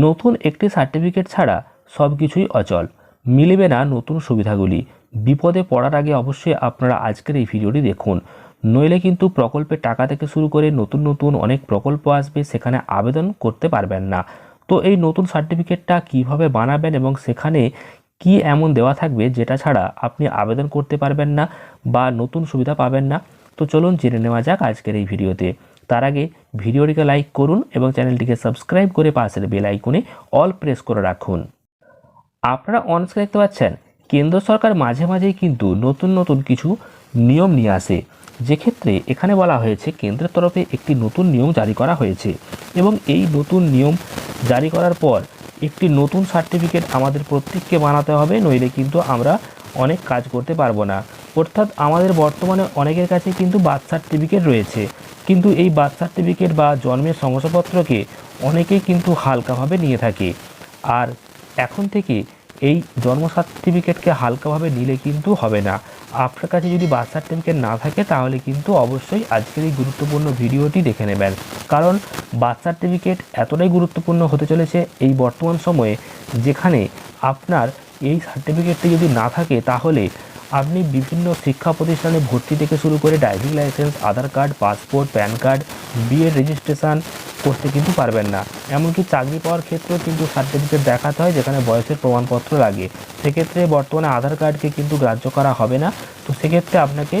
নতুন একটি সার্টিফিকেট ছাড়া সব কিছুই অচল। মিলবে না নতুন সুবিধাগুলি। বিপদে পড়ার আগে অবশ্যই আপনারা আজকের এই ভিডিওটি দেখুন। নইলে কিন্তু প্রকল্পের টাকা থেকে শুরু করে নতুন নতুন অনেক প্রকল্প আসবে, সেখানে আবেদন করতে পারবেন না। তো এই নতুন সার্টিফিকেটটা কীভাবে বানাবেন এবং সেখানে কি এমন দেওয়া থাকবে, যেটা ছাড়া আপনি আবেদন করতে পারবেন না বা নতুন সুবিধা পাবেন না? তো চলুন জেনে নেওয়া যাক আজকের এই ভিডিওতে। তার আগে ভিডিওটিকে লাইক করুন এবং চ্যানেলটিকে সাবস্ক্রাইব করে পাশের বেল আইকনে অল প্রেস করে রাখুন। আপনারা অনস্ক্রিনে দেখতে পাচ্ছেন, কেন্দ্র সরকার মাঝে মাঝেই কিন্তু নতুন নতুন কিছু নিয়ম নিয়ে আসে। যে ক্ষেত্রে এখানে বলা হয়েছে, কেন্দ্রের তরফে একটি নতুন নিয়ম জারি করা হয়েছে এবং এই নতুন নিয়ম জারি করার পর একটি নতুন সার্টিফিকেট আমাদের প্রত্যেককে বানাতে হবে, নইলে কিন্তু আমরা অনেক কাজ করতে পারব না। অর্থাৎ আমাদের বর্তমানে অনেকের কাছে কিন্তু বার্থ সার্টিফিকেট রয়েছে। কিন্তু এই বার্থ সার্টিফিকেট বা জন্মের শংসাপত্রকে অনেকেই কিন্তু হালকাভাবে নিয়ে থাকে। আর এখন থেকে এই জন্ম সার্টিফিকেটকে হালকাভাবে নিলে কিন্তু হবে না। আপনার কাছে যদি বার্থ সার্টিফিকেট না থাকে, তাহলে কিন্তু অবশ্যই আজকের এই গুরুত্বপূর্ণ ভিডিওটি দেখে নেবেন। কারণ বার্থ সার্টিফিকেট এতটাই গুরুত্বপূর্ণ হতে চলেছে এই বর্তমান সময়ে, যেখানে আপনার এই সার্টিফিকেটটি যদি না থাকে, তাহলে আপনি বিভিন্ন শিক্ষা প্রতিষ্ঠানে ভর্তি থেকে শুরু করে driving licence Aadhaar card passport PAN card বিয়ের রেজিস্ট্রেশন করতে কিন্তু পারবেন না। এমনকি চাকরি পাওয়ার ক্ষেত্রেও কিন্তু সার্টিফিকেট দেখাতে হয় যেখানে বয়সের প্রমাণপত্র লাগে। সেক্ষেত্রে বর্তমানে আধার কার্ডকে কিন্তু গ্রাহ্য করা হবে না। তো সেক্ষেত্রে আপনাকে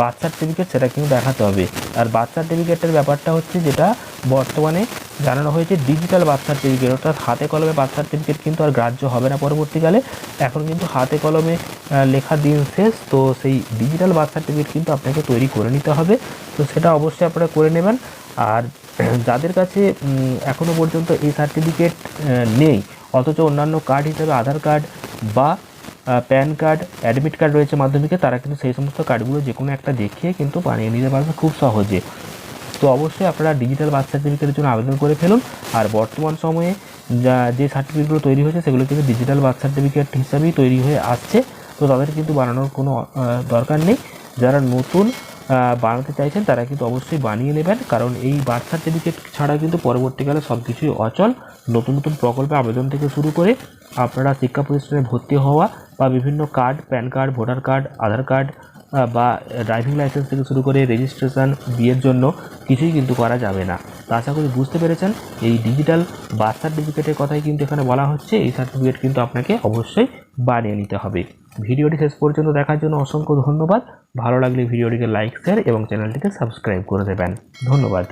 বার্থ সার্টিফিকেট সেটা কিন্তু দেখাতে হবে। আর বার্থ সার্টিফিকেটের ব্যাপারটা হচ্ছে যেটা, বর্তমানে জানানো হয়েছে ডিজিটাল বার্থ সার্টিফিকেট অর্থাৎ হাতে কলমে বার্থ সার্টিফিকেট কিন্তু আর গ্রাহ্য হবে না পরবর্তীকালে। এখন কিন্তু হাতে কলমে লেখা দিন শেষ। তো সেই ডিজিটাল বার্থ সার্টিফিকেট কিন্তু আপনাকে তৈরি করে নিতে হবে। তো সেটা অবশ্যই আপনারা করে নেবেন। আর যাদের কাছে উম, এখনও পর্যন্ত এই সার্টিফিকেট নেই অথচ অন্যান্য কার্ড হিসেবে আধার কার্ড বা প্যান কার্ড অ্যাডমিট কার্ড রয়েছে মাধ্যমিকে তারা কিন্তু সেই সমস্ত কার্ডগুলো যে কোনো একটা দেখিয়ে কিন্তু বানিয়ে নিতে পারবে খুব সহজে। তো অবশ্যই আপনারা ডিজিটাল বার্থ সার্টিফিকেটের জন্য আবেদন করে ফেলুন আর বর্তমান সময়ে যা যে সার্টিফিকেটগুলো তৈরি হয়েছে সেগুলো কিন্তু ডিজিটাল বার্থ সার্টিফিকেট হিসাবেই তৈরি হয়ে আসছে। তো তাদের কিন্তু বানানোর কোনো দরকার নেই। যারা নতুন বানাতে চাইছেন, তারা কিন্তু অবশ্যই বানিয়ে নেবেন। কারণ এই বার্থ সার্টিফিকেট ছাড়া কিন্তু পরবর্তীকালে সব কিছুই অচল। নতুন নতুন প্রকল্পে আবেদন থেকে শুরু করে আপনারা শিক্ষা প্রতিষ্ঠানে ভর্তি হওয়া বা বিভিন্ন card PAN card voter card Aadhaar card বা ড্রাইভিং লাইসেন্স থেকে শুরু করে রেজিস্ট্রেশন বিয়ের জন্য কিছুই কিন্তু করা যাবে না। তো আশা করি বুঝতে পেরেছেন, এই ডিজিটাল বার্থ সার্টিফিকেটের কথাই কিন্তু এখানে বলা হচ্ছে। এই সার্টিফিকেট কিন্তু আপনাকে অবশ্যই বানিয়ে নিতে হবে। ভিডিওটি শেষ পর্যন্ত দেখার জন্য অসংখ্য ধন্যবাদ। ভালো লাগলে ভিডিওটিকে লাইক শেয়ার এবং চ্যানেলটিকে সাবস্ক্রাইব করে দেবেন। ধন্যবাদ।